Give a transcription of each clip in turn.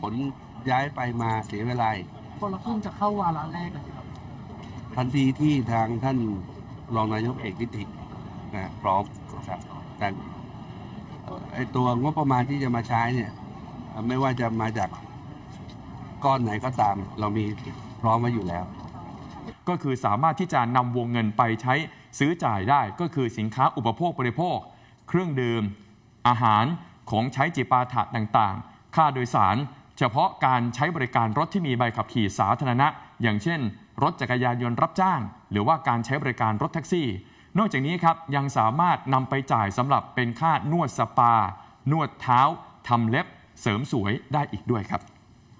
ขนย้ายไปมาเสียเวลาคนละครึ่งจะเข้าวาระแรกเลยครับทันทีที่ทางท่านรองนายกเอกนิตินะพร้อมครับแต่เอ่อไอตัวงบประมาณที่จะมาใช้เนี่ยเอ่อไม่ว่าจะมาจากก้อนไหนก็ตาม เรามีพร้อมไว้อยู่แล้ว ก็คือสามารถที่จะนำวงเงินไปใช้ซื้อจ่ายได้ก็คือสินค้าอุปโภคบริโภค เครื่องดื่ม อาหารของใช้จิปาถะต่างๆ ค่าโดยสาร เฉพาะการใช้บริการรถที่มีใบขับขี่สาธารณะ อย่างเช่น รถจักรยานยนต์รับจ้าง หรือว่าการใช้บริการรถแท็กซี่ นอกจากนี้ครับยังสามารถนำไปจ่ายสำหรับเป็นค่านวดสปา นวดเท้าทำเล็บ เสริมสวยได้อีกด้วยครับ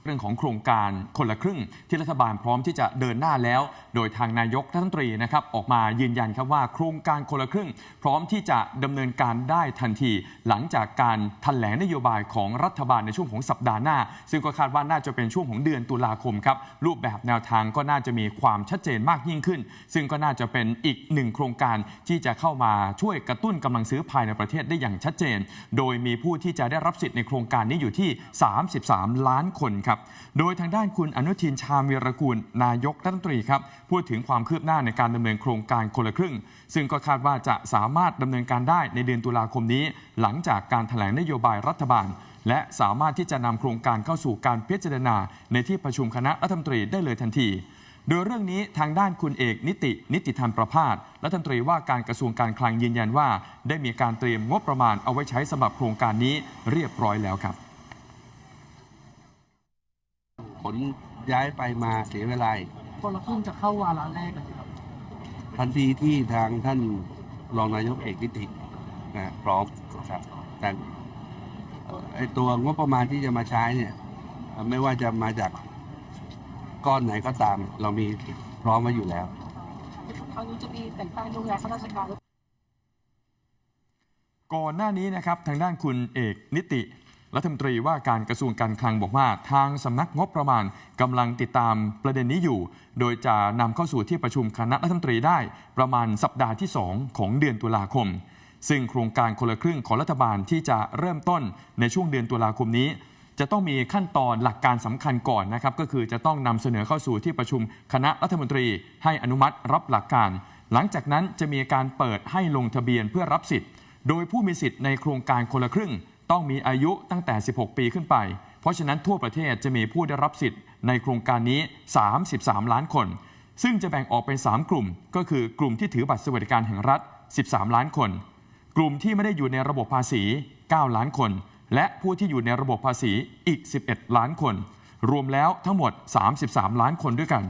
เรื่องของโครงการคนละครึ่งที่รัฐบาลพร้อมที่จะเดินหน้าแล้ว โดยทางนายกรัฐมนตรีนะครับออกมายืนยันครับว่า โครงการคนละครึ่ง พร้อมที่จะดำเนินการได้ทันที หลังจากการแถลงนโยบายของรัฐบาลในช่วงของสัปดาห์หน้า ซึ่งก็คาดว่าน่าจะเป็นช่วงของเดือนตุลาคมครับรูปแบบแนวทางก็น่าจะมีความชัดเจนมากยิ่งขึ้น ซึ่งก็น่าจะเป็นอีกหนึ่งโครงการที่จะเข้ามาช่วยกระตุ้นกำลังซื้อภายในประเทศได้อย่างชัดเจน โดยมีผู้ที่จะได้รับสิทธิ์ในโครงการนี้อยู่ที่ 33 ล้านคนครับโดยทางด้านคุณอนุทินชาญวีรกูล นายกรัฐมนตรีครับ พูดถึงความคืบหน้าในการดำเนินโครงการคนละครึ่ง ซึ่งก็คาดว่าจะสามารถดำเนินการได้ในเดือนตุลาคมนี้ หลังจากการแถลงนโยบายรัฐบาล และสามารถที่จะนำโครงการเข้าสู่การพิจารณา ในที่ประชุมคณะรัฐมนตรีได้เลยทันทีโดยเรื่องนี้ทางด้านคุณเอกนิติ นิติธรรมประพาสรัฐมนตรีว่าการกระทรวงการคลังยืนยันว่า ได้มีการเตรียมงบประมาณเอาไว้ใช้สำหรับโครงการนี้เรียบร้อยแล้วครับ ขนย้ายไปมาเสียเวลาคนละครึ่งจะเข้าวาระแรกเลยครับทันทีที่ทางท่านรองนายกเอกนิตินะพร้อมครับแต่เอ่อไอตัวงบประมาณที่จะมาใช้เนี่ยเอ่อไม่ว่าจะมาจากก้อนไหนก็ตาม เรามีพร้อมไว้อยู่แล้วครั้งนี้จะมีแต่งตั้งโยกย้ายข้าราชการก่อนหน้านี้นะครับ ทางด้านคุณเอกนิติ รัฐมนตรีว่าการกระทรวงการคลังบอกว่า ทางสำนักงบประมาณกำลังติดตามประเด็นนี้อยู่ โดยจะนำเข้าสู่ที่ประชุมคณะรัฐมนตรีได้ประมาณสัปดาห์ที่ 2 ของเดือนตุลาคม ซึ่งโครงการคนละครึ่งของรัฐบาลที่จะเริ่มต้นในช่วงเดือนตุลาคมนี้ จะต้องมีขั้นตอนหลักการสำคัญก่อนนะครับก็คือจะต้องนำเสนอเข้าสู่ที่ประชุมคณะรัฐมนตรีให้อนุมัติรับหลักการ หลังจากนั้นจะมีการเปิดให้ลงทะเบียนเพื่อรับสิทธิ์ โดยผู้มีสิทธิ์ในโครงการคนละครึ่ง ต้องมีอายุตั้งแต่ 16 ปีขึ้นไป เพราะฉะนั้นทั่วประเทศจะมีผู้ได้รับสิทธิ์ในโครงการนี้ 33 ล้านคน ซึ่งจะแบ่งออกเป็น 3 กลุ่ม ก็คือกลุ่มที่ถือบัตรสวัสดิการแห่งรัฐ 13 ล้านคน กลุ่มที่ไม่ได้อยู่ในระบบภาษี 9 ล้านคน และผู้ที่อยู่ในระบบภาษีอีก 11 ล้านคน รวมแล้วทั้งหมด 33 ล้านคนด้วยกัน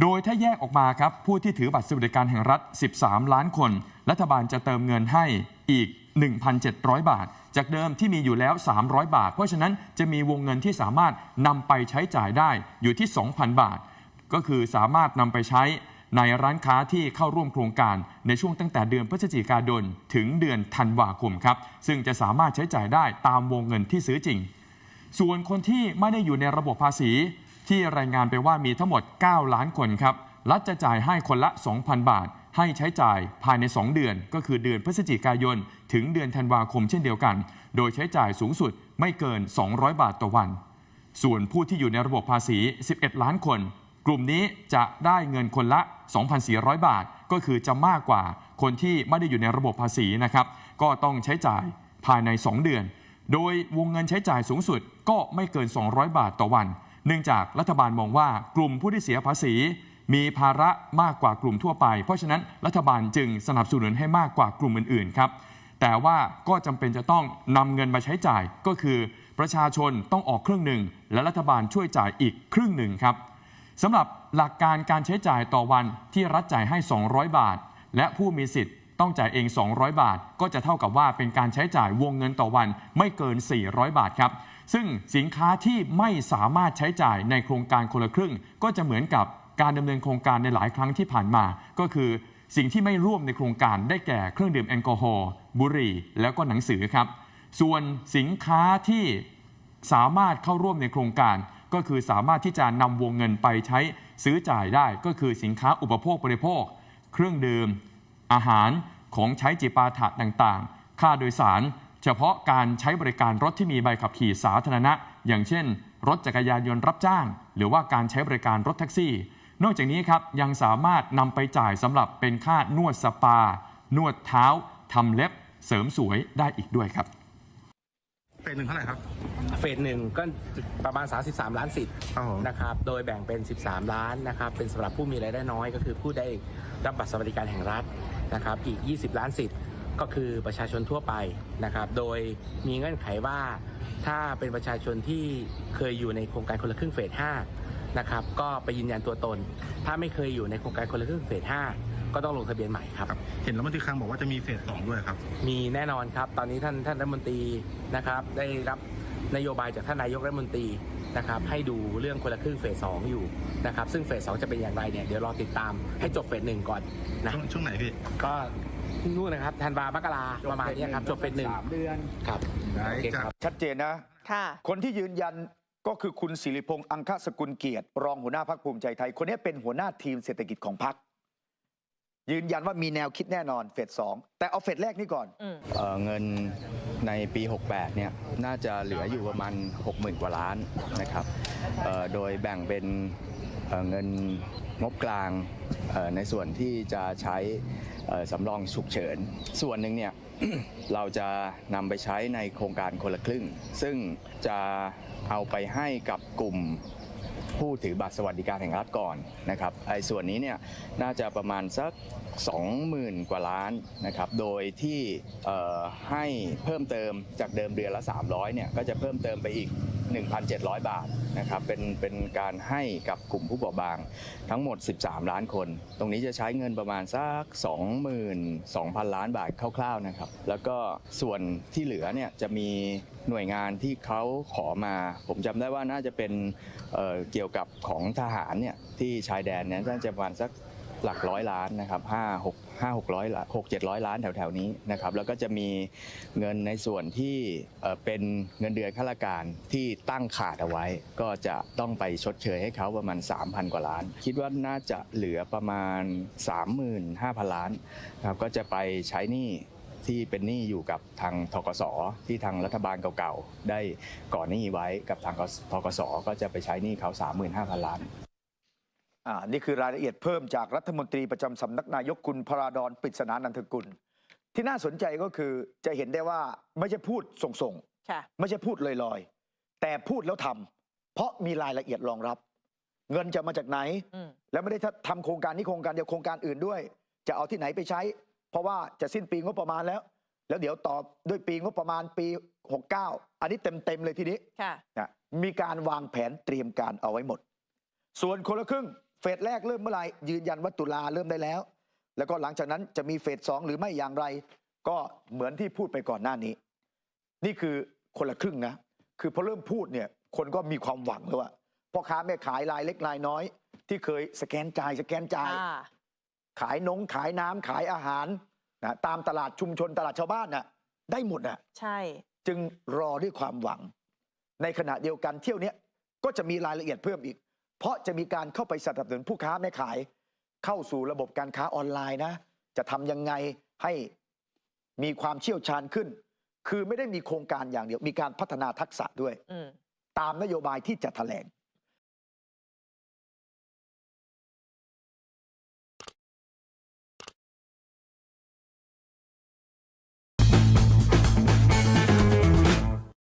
โดยถ้าแยกออกมาครับผู้ที่ถือบัตรสวัสดิการแห่งรัฐ 13 ล้านคน รัฐบาลจะเติมเงินให้อีก 1,700 บาท จากเดิมที่มีอยู่แล้ว 300 บาท เพราะฉะนั้นจะมีวงเงินที่สามารถนำไปใช้จ่ายได้อยู่ที่ 2,000 บาท ก็คือสามารถนำไปใช้ในร้านค้าที่เข้าร่วมโครงการในช่วงตั้งแต่เดือนพฤศจิกายนถึงเดือนธันวาคมครับ ซึ่งจะสามารถใช้จ่ายได้ตามวงเงินที่ซื้อจริง ส่วนคนที่ไม่ได้อยู่ในระบบภาษี ที่รายงานไปว่ามีทั้งหมด 9 ล้านคนครับรัฐจะจ่ายให้คนละ 2,000 บาท ให้ใช้จ่ายภายใน 2 เดือน ก็คือเดือนพฤศจิกายน ถึงเดือนธันวาคมเช่นเดียวกัน โดยใช้จ่ายสูงสุดไม่เกิน 200 บาทต่อวัน ส่วนผู้ที่อยู่ในระบบภาษี 11 ล้านคน กลุ่มนี้จะได้เงินคนละ 2,400 บาท ก็คือจะมากกว่าคนที่ไม่ได้อยู่ในระบบภาษีนะครับก็ต้องใช้จ่ายภายใน 2 เดือน โดยวงเงินใช้จ่ายสูงสุดก็ไม่เกิน 200 บาทต่อวัน เนื่องจากรัฐบาลมองว่ากลุ่มผู้ที่เสียภาษี มีภาระมากกว่ากลุ่มทั่วไป เพราะฉะนั้นรัฐบาลจึงสนับสนุนให้มากกว่ากลุ่มอื่นๆครับแต่ว่าก็จำเป็นจะต้องนำเงินมาใช้จ่ายก็คือ ประชาชนต้องออกครึ่งหนึ่ง และรัฐบาลช่วยจ่ายอีกครึ่งหนึ่งครับสำหรับหลักการการใช้จ่ายต่อวันที่รัฐจ่ายให้ 200 บาท และผู้มีสิทธิ์ต้องจ่ายเอง 200 บาท ก็จะเท่ากับว่าเป็นการใช้จ่ายวงเงินต่อวันไม่เกิน 400 บาทครับ ซึ่งสินค้าที่ไม่สามารถใช้จ่ายในโครงการคนละครึ่ง ก็จะเหมือนกับการดำเนินโครงการในหลายครั้งที่ผ่านมา ก็คือสิ่งที่ไม่ร่วมในโครงการได้แก่เครื่องดื่มแอลกอฮอล์บุหรี่ แล้วก็หนังสือครับ ส่วนสินค้าที่สามารถเข้าร่วมในโครงการ ก็คือสามารถที่จะนำวงเงินไปใช้ซื้อจ่ายได้ ก็คือสินค้าอุปโภคบริโภค เครื่องดื่ม อาหารของใช้จิปาถะต่างๆ ค่าโดยสาร เฉพาะการใช้บริการรถที่มีใบขับขี่สาธารณะ อย่างเช่น รถจักรยานยนต์รับจ้าง หรือว่าการใช้บริการรถแท็กซี่ นอกจากนี้ครับยังสามารถนำไปจ่ายสำหรับเป็นค่านวดสปา นวดเท้าทำเล็บ เสริมสวยได้อีกด้วยครับเฟสหนึ่งเท่าไหร่ครับ เฟสหนึ่งก็ประมาณ 33 ล้านสิทธิ์ครับผม นะครับ โดยแบ่งเป็น 13 ล้านนะครับ เป็นสำหรับผู้มีรายได้น้อยก็คือผู้ได้รับบัตรสวัสดิการแห่งรัฐนะครับ อีก 20 ล้านสิทธิ์ ก็คือประชาชนทั่วไปนะครับ โดยมีเงื่อนไขว่าถ้าเป็นประชาชนที่เคยอยู่ในโครงการคนละครึ่งเฟส5นะครับก็ไปยืนยันตัวตน ถ้าไม่เคยอยู่ในโครงการคนละครึ่งเฟส5ก็ต้องลงทะเบียนใหม่ครับครับ เห็นรัฐมนตรีคลังบอกว่าจะมีเฟสสองด้วยครับ มีแน่นอนครับ ตอนนี้ท่านท่านรัฐมนตรีนะครับ ได้รับนโยบายจากท่านนายกรัฐมนตรีนะครับให้ดูเรื่องคนละครึ่งเฟสสองอยู่นะครับซึ่งเฟสสองจะเป็นอย่างไรเนี่ยเดี๋ยวรอติดตามให้จบเฟสหนึ่งก่อนนะช่วงช่วงไหนพี่ก็ นู่นนะครับธันวามกราประมาณเนี้ยครับจบเฟสหนึ่งเดือนครับได้โอเคจากครับ ชัดเจนนะ ค่ะ คนที่ยืนยันก็คือคุณสิริพงษ์อังคสกุลเกียรติ รองหัวหน้าพักภูมิใจไทย คนนี้เป็นหัวหน้าทีมเศรษฐกิจของพัก ยืนยันว่ามีแนวคิดแน่นอนเฟสสองแต่เอาเฟสแรกนี่ก่อนอืม เอ่อเงินในปี 68 เนี่ย น่าจะเหลืออยู่ประมาณ 60,000 กว่าล้านนะครับเอ่อโดยแบ่งเป็นเอ่อเงินงบกลางเอ่อในส่วนที่จะใช้เอ่อ สำรองฉุกเฉิน ส่วนหนึ่งเนี่ยเราจะนำไปใช้ในโครงการคนละครึ่ง ซึ่งจะเอาไปให้กับกลุ่ม ผู้ถือบัตรสวัสดิการแห่งรัฐก่อนนะครับไอ้ส่วนนี้เนี่ยน่าจะประมาณสัก 20,000 กว่าล้านนะครับโดยที่ให้เพิ่มเติมจากเดิมเดือนละ 300เนี่ยก็จะเพิ่มเติมไปอีก 1,700 บาทนะครับเป็นเป็นการให้กับกลุ่มผู้เปราบางทั้งหมด 13 ล้านคน ตรงนี้จะใช้เงินประมาณสัก 22,000 ล้านบาทคร่าวๆนะครับแล้วก็ส่วนที่เหลือเนี่ยจะมี หน่วยงานที่เขาขอมา ผมจำได้ว่าน่าจะเป็นเเกี่ยวกับของทหารเนี่ยที่ชายแดนเนี่ยน่าจะประมาณสักหลักร้อยล้านนะครับห้าหกห้าหกร้อยหกเจ็ดร้อยล้านแถวๆนี้นะครับแล้วก็จะมีเงินในส่วนที่เเป็นเงินเดือนข้าราชการที่ตั้งขาดเอาไว้ ก็จะต้องไปชดเชยให้เขาประมาณ 3,000 กว่าล้าน คิดว่าน่าจะเหลือประมาณ 35,000 ล้านครับก็จะไปใช้หนี้ ที่เป็นหนี้อยู่กับทางทกสที่ทางรัฐบาลเก่าๆได้ก่อนหนี้ไว้กับทางทกสก็จะไปใช้หนี้เขา 35,000 ล้านอ่านี่คือรายละเอียดเพิ่มจากรัฐมนตรีประจำสำนักนายกคุณพราดอนปริศนานันทกุล ที่น่าสนใจก็คือจะเห็นได้ว่าไม่ใช่พูดส่งค่ะๆไม่ใช่พูดลอยๆ แต่พูดแล้วทำเพราะมีรายละเอียดรองรับ เงินจะมาจากไหนอืมแล้วไม่ได้ทำโครงการนี้โครงการเดียวโครงการอื่นด้วย จะเอาที่ไหนไปใช้ เพราะว่าจะสิ้นปีงบประมาณแล้ว แล้วเดี๋ยวต่อด้วยปีงบประมาณปี 69 อันนี้เต็มๆเลยทีนี้ค่ะนะมีการวางแผนเตรียมการเอาไว้หมด ส่วนคนละครึ่งเฟสแรกเริ่มเมื่อไหร่ยืนยันว่าตุลาเริ่มได้แล้ว แล้วก็หลังจากนั้นจะมีเฟสสองหรือไม่อย่างไร ก็เหมือนที่พูดไปก่อนหน้านี้ นี่คือคนละครึ่งนะ คือพอเริ่มพูดเนี่ยคนก็มีความหวังแล้วว่าพ่อค้าแม่ขายรายเล็กรายน้อย ที่เคยสแกนจ่ายสแกนจ่ายอ่า ขายนงขายน้ำขายอาหารนะตามตลาดชุมชนตลาดชาวบ้านน่ะได้หมดน่ะใช่ จึงรอด้วยความหวัง ในขณะเดียวกันเที่ยวเนี้ยก็จะมีรายละเอียดเพิ่มอีก เพราะจะมีการเข้าไปสนับสนุนผู้ค้าแม่ขาย เข้าสู่ระบบการค้าออนไลน์นะ จะทำยังไงให้มีความเชี่ยวชาญขึ้น คือไม่ได้มีโครงการอย่างเดียวมีการพัฒนาทักษะด้วย อืม ตามนโยบายที่จะแถลง